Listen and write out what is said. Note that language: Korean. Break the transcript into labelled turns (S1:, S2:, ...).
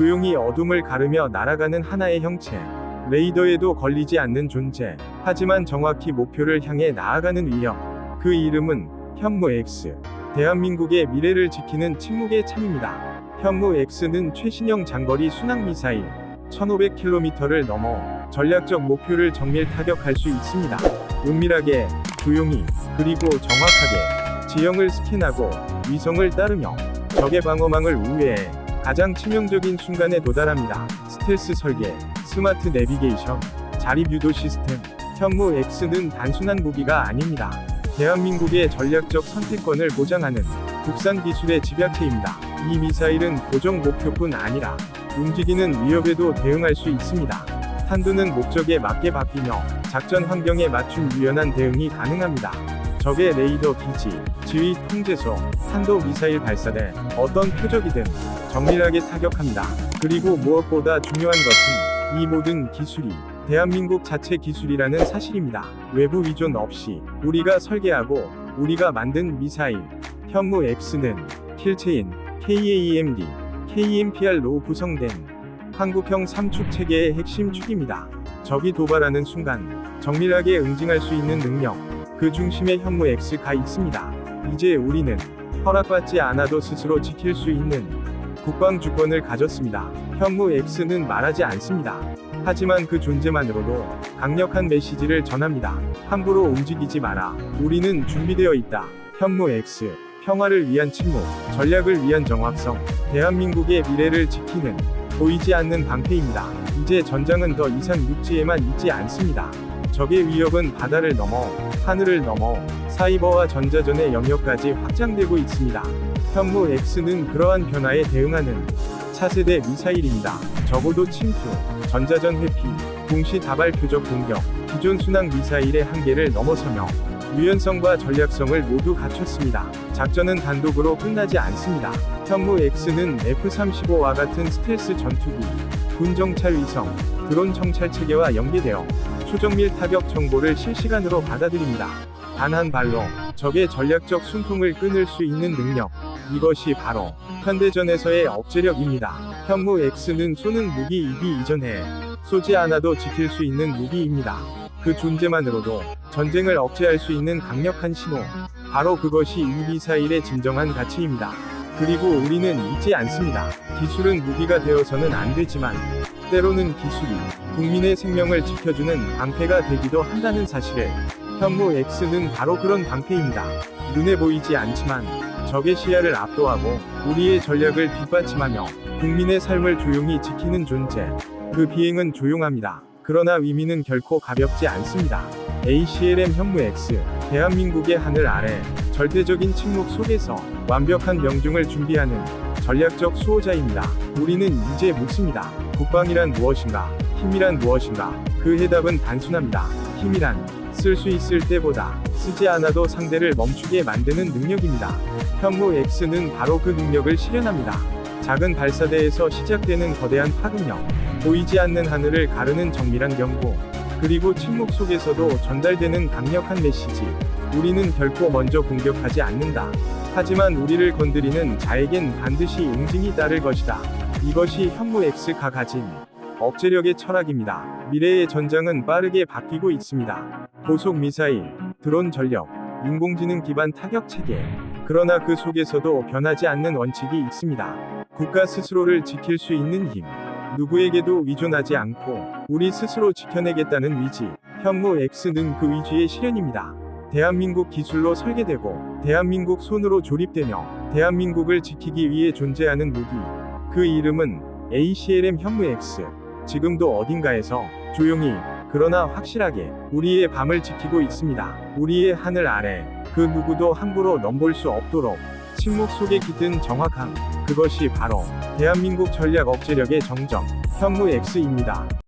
S1: 조용히 어둠을 가르며 날아가는 하나의 형체. 레이더에도 걸리지 않는 존재. 하지만 정확히 목표를 향해 나아가는 위력. 그 이름은 현무 X. 대한민국의 미래를 지키는 침묵의 참입니다. 현무 X는 최신형 장거리 순항 미사일 1500km를 넘어 전략적 목표를 정밀 타격할 수 있습니다. 은밀하게, 조용히, 그리고 정확하게 지형을 스캔하고 위성을 따르며 적의 방어망을 우회해 가장 치명적인 순간에 도달합니다. 스텔스 설계, 스마트 내비게이션, 자립 유도 시스템, 현무 X는 단순한 무기가 아닙니다. 대한민국의 전략적 선택권을 보장하는 국산 기술의 집약체입니다. 이 미사일은 고정 목표뿐 아니라 움직이는 위협에도 대응할 수 있습니다. 탄두는 목적에 맞게 바뀌며 작전 환경에 맞춘 유연한 대응이 가능합니다. 적의 레이더 기지, 지휘 통제소, 탄도 미사일 발사대, 어떤 표적이든 정밀하게 타격합니다. 그리고 무엇보다 중요한 것은 이 모든 기술이 대한민국 자체 기술이라는 사실입니다. 외부 위존 없이 우리가 설계하고 우리가 만든 미사일 현무 X는 킬체인 KAEMD, KMPR로 구성된 한국형 3축 체계의 핵심 축입니다. 적이 도발하는 순간 정밀하게 응징할 수 있는 능력, 그 중심에 현무 X가 있습니다. 이제 우리는 허락받지 않아도 스스로 지킬 수 있는 국방 주권을 가졌습니다. 현무 X는 말하지 않습니다. 하지만 그 존재만으로도 강력한 메시지를 전합니다. 함부로 움직이지 마라. 우리는 준비되어 있다. 현무 X. 평화를 위한 침묵, 전략을 위한 정확성, 대한민국의 미래를 지키는 보이지 않는 방패입니다. 이제 전장은 더 이상 육지에만 있지 않습니다. 적의 위협은 바다를 넘어 하늘을 넘어 사이버와 전자전의 영역까지 확장되고 있습니다. 현무 X는 그러한 변화에 대응하는 차세대 미사일입니다. 적어도 침투, 전자전 회피, 동시 다발 표적 공격, 기존 순항 미사일의 한계를 넘어서며 유연성과 전략성을 모두 갖췄습니다. 작전은 단독으로 끝나지 않습니다. 현무 X는 F-35와 같은 스텔스 전투기, 군 정찰 위성, 드론 정찰 체계와 연계되어 초정밀 타격 정보를 실시간으로 받아들입니다. 단 한 발로 적의 전략적 숨통을 끊을 수 있는 능력. 이것이 바로 현대전에서의 억제력입니다. 현무 X는 쏘는 무기이기 이전에 쏘지 않아도 지킬 수 있는 무기입니다. 그 존재만으로도 전쟁을 억제할 수 있는 강력한 신호. 바로 그것이 이 미사일의 진정한 가치입니다. 그리고 우리는 잊지 않습니다. 기술은 무기가 되어서는 안 되지만 때로는 기술이 국민의 생명을 지켜주는 방패가 되기도 한다는 사실을 현무 X는 바로 그런 방패입니다. 눈에 보이지 않지만 적의 시야를 압도하고 우리의 전략을 뒷받침하며 국민의 삶을 조용히 지키는 존재. 그 비행은 조용합니다. 그러나 의미는 결코 가볍지 않습니다. ACLM 현무 X, 대한민국의 하늘 아래, 절대적인 침묵 속에서 완벽한 명중을 준비하는 전략적 수호자입니다. 우리는 이제 묻습니다. 국방이란 무엇인가? 힘이란 무엇인가? 그 해답은 단순합니다. 힘이란 쓸 수 있을 때보다 쓰지 않아도 상대를 멈추게 만드는 능력입니다. 현무 X는 바로 그 능력을 실현합니다. 작은 발사대에서 시작되는 거대한 파급력, 보이지 않는 하늘을 가르는 정밀한 경고, 그리고 침묵 속에서도 전달되는 강력한 메시지. 우리는 결코 먼저 공격하지 않는다. 하지만 우리를 건드리는 자에겐 반드시 응징이 따를 것이다. 이것이 현무 X가 가진 억제력의 철학입니다. 미래의 전장은 빠르게 바뀌고 있습니다. 고속 미사일, 드론 전력, 인공지능 기반 타격 체계. 그러나 그 속에서도 변하지 않는 원칙이 있습니다. 국가 스스로를 지킬 수 있는 힘. 누구에게도 의존하지 않고 우리 스스로 지켜내겠다는 위지. 현무 X는 그 위지의 실현입니다. 대한민국 기술로 설계되고 대한민국 손으로 조립되며 대한민국을 지키기 위해 존재하는 무기. 그 이름은 ACLM 현무 X. 지금도 어딘가에서 조용히 그러나 확실하게 우리의 밤을 지키고 있습니다. 우리의 하늘 아래 그 누구도 함부로 넘볼 수 없도록 침묵 속에 깃든 정확함. 그것이 바로 대한민국 전략 억제력의 정점 현무 X입니다.